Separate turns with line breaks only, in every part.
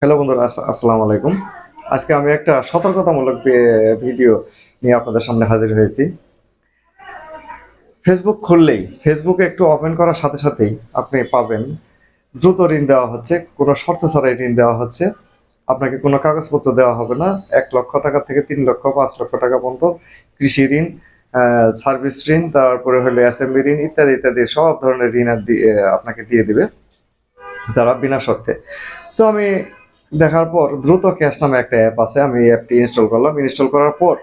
Hello বন্ধুরা, আস- আসসালামু আলাইকুম। আজকে আমি একটা সতর্কতামূলক ভিডিও নিয়ে আপনাদের সামনে হাজির হয়েছি। ফেসবুক খুললেই ফেসবুকে একটু ওপেন করার সাথে সাথেই আপনি পাবেন। দ্রুত ঋণ দেওয়া হচ্ছে, কোনো শর্ত ছাড়াই ঋণ দেওয়া হচ্ছে। আপনাকে কোনো কাগজপত্র দেওয়া হবে না। এক লক্ষ টাকা থেকে তিন লক্ষ, পাঁচ লক্ষ টাকা পর্যন্ত কৃষি ঋণ সার্ভিস ঋণ, তারপরে হলো এসএমবি ঋণ ইত্যাদি ইত্যাদি সব ধরনের ঋণ আপনাকে দিয়ে দিবে তারা বিনা শর্তে। তো আমি দেখার পর দ্রুত ক্যাশ নামে একটা অ্যাপ আছে, আমি অ্যাপটি ইনস্টল করলাম। ইনস্টল করার পর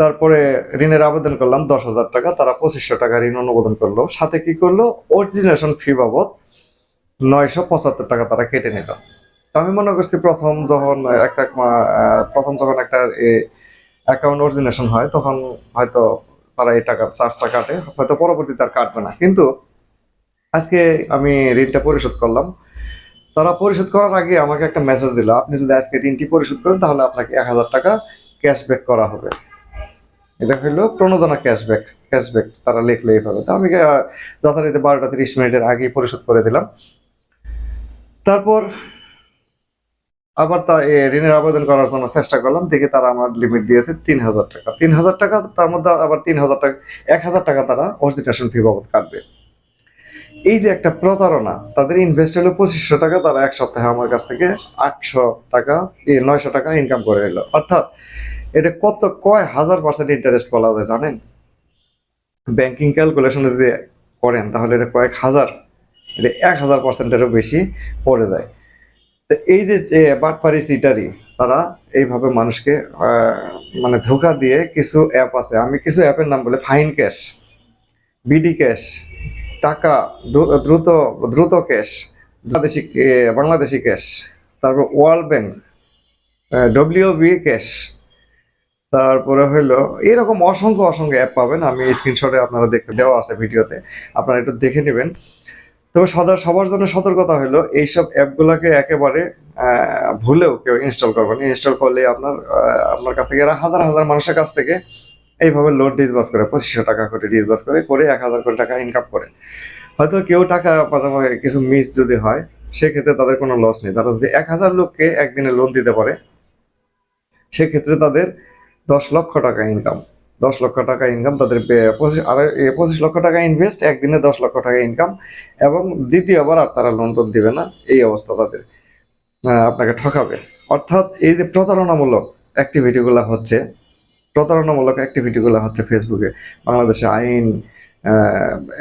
তারপরে ঋণের আবেদন করলাম দশ হাজার টাকা, তারা পঁচিশশো টাকা ঋণ অনুমোদন করল। সাথে কি করল? অরিজিনেশন ফি বাবদ নয়শো পঁচাত্তর টাকা তারা কেটে নিল। তো আমি মনে করছি প্রথম যখন একটা প্রথম যখন একটা অ্যাকাউন্ট অরিজিনেশন হয়, তখন হয়তো তারা এই টাকা চার্জটা কাটে, হয়তো পরবর্তীতে আর কাটবে না। কিন্তু আজকে আমি ঋণটা পরিশোধ করলাম। তারা পরিশোধ করার আগে আমাকে একটা মেসেজ দিল, আপনি যদি আজকে ঋণটি পরিশোধ করেন, তাহলে আপনাকে এক হাজার টাকা ক্যাশব্যাক করা হবে। এটা হলো প্রণোদনা ক্যাশব্যাক ক্যাশব্যাক তারা লিখলো এইভাবে। তো আমি যথারীতি বারোটা তিরিশ মিনিটের আগেই পরিশোধ করে দিলাম। তারপর আবার তা ঋণের আবেদন করার জন্য চেষ্টা করলাম। দেখি তারা আমার লিমিট দিয়েছে তিন হাজার টাকা। তিন হাজার টাকা, তার মধ্যে আবার তিন হাজার টাকা, এক হাজার টাকা তারা অরিজিনেশন ফি বাবদ কাটবে। এই যে একটা প্রতারণা, তাদের ইনভেস্ট হলো পঁচিশশো টাকা, তারা এক সপ্তাহে আমার কাছ থেকে আটশো টাকা নয়শো টাকা ইনকাম করে এলো অর্থাৎ এটা কত, কয় হাজার পার্সেন্ট ইন্টারেস্ট বলা যায় জানেন? ব্যাংকিং ক্যালকুলেশন যদি করেন, তাহলে এটা কয়েক হাজার, এটা এক হাজার পার্সেন্টেরও বেশি পড়ে যায়। তো এই যে বাটপারি সিটারি, তারা এইভাবে মানুষকে মানে ধোকা দিয়ে কিছু অ্যাপ আছে। আমি কিছু অ্যাপের নাম বলে ফাইন ক্যাশ বিডি ক্যাশ টাকা দ্রুত দ্রুত ক্যাশ, বাংলাদেশি বাংলাদেশি ক্যাশ, তারপর world bank W B cash, তারপরে হইল, এরকম অসংখ্য অসংখ্য অ্যাপ পাবেন, আমি স্ক্রিনশটে আপনারা দেখতে, দেওয়া আছে ভিডিওতে, আপনারা একটু দেখে নেবেন। তবে সদা, সবার জন্য সতর্কতা হলো এইসব অ্যাপগুলোকে একেবারে ভুলেও কেউ ইনস্টল করবেন ইনস্টল করলে আপনার আপনার কাছ থেকে হাজার হাজার মানুষের কাছ থেকে এইভাবে লোড ডিসবাস করে, পঁচিশশো টাকা করে ডিসবাস করে করে এক হাজার করে টাকা ইনকাম করে। হয়তো কেউ টাকা পাজামা কিছু মিস যদি হয়, সেক্ষেত্রে তাদের কোনো লস নেই। তারা যদি এক হাজার লোককে একদিনে লোন দিতে পারে, সেক্ষেত্রে তাদের দশ লক্ষ টাকা ইনকাম দশ লক্ষ টাকা ইনকাম তাদের পঁচিশ, আর পঁচিশ লক্ষ টাকা ইনভেস্ট একদিনে দশ লক্ষ টাকা ইনকাম এবং দ্বিতীয়বার আর তারা লোন টোন দিবে না। এই অবস্থা তাদের আপনাকে ঠকাবে। অর্থাৎ এই যে প্রতারণামূলক অ্যাক্টিভিটিগুলো হচ্ছে প্রতারণামূলক অ্যাক্টিভিটিগুলো হচ্ছে ফেসবুকে বাংলাদেশে আইন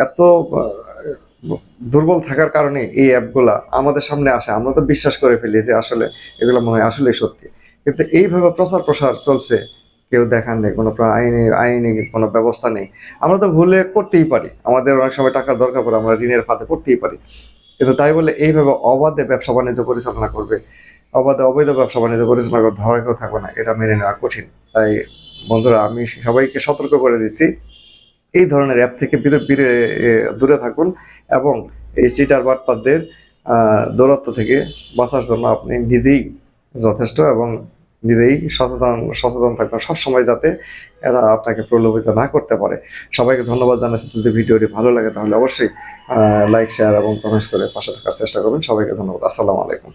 এত দুর্বল থাকার কারণে এই অ্যাপগুলা আমাদের সামনে আসে। আমরা তো বিশ্বাস করে ফেলি যে আসলে এগুলো মনে হয় আসলে সত্যি। কিন্তু এইভাবে প্রচার প্রসার চলছে, কেউ দেখার নেই, কোনো আইনি আইনি কোনো ব্যবস্থা নেই। আমরা তো ভুলে করতেই পারি। আমাদের অনেক সময় টাকার দরকার পড়ে, আমরা ঋণের ফাঁদে পড়তেই পারি। কিন্তু তাই বলে এইভাবে অবাধে ব্যবসা বাণিজ্য পরিচালনা করবে, অবাধে অবৈধ ব্যবসা বাণিজ্য পরিচালনা করে ধরা কেউ থাকবে না, এটা মেনে নেওয়া কঠিন। তাই বন্ধুরা আমি সবাইকে সতর্ক করে দিচ্ছি এই ধরনের অ্যাপ থেকে দূরে থাকুন এবং এই চিটার বাটপারদের আহ, দৌরত্ব থেকে বাঁচার জন্য আপনি নিজেই যথেষ্ট এবং নিজেই সচেতন সচেতন থাকবেন সবসময় যাতে এরা আপনাকে প্রলোভিত না করতে পারে। সবাইকে ধন্যবাদ জানাচ্ছি। যদি ভিডিওটি ভালো লাগে তাহলে অবশ্যই লাইক শেয়ার এবং কমেন্টস করে পাশে থাকার চেষ্টা করবেন। সবাইকে ধন্যবাদ। আসসালামু আলাইকুম।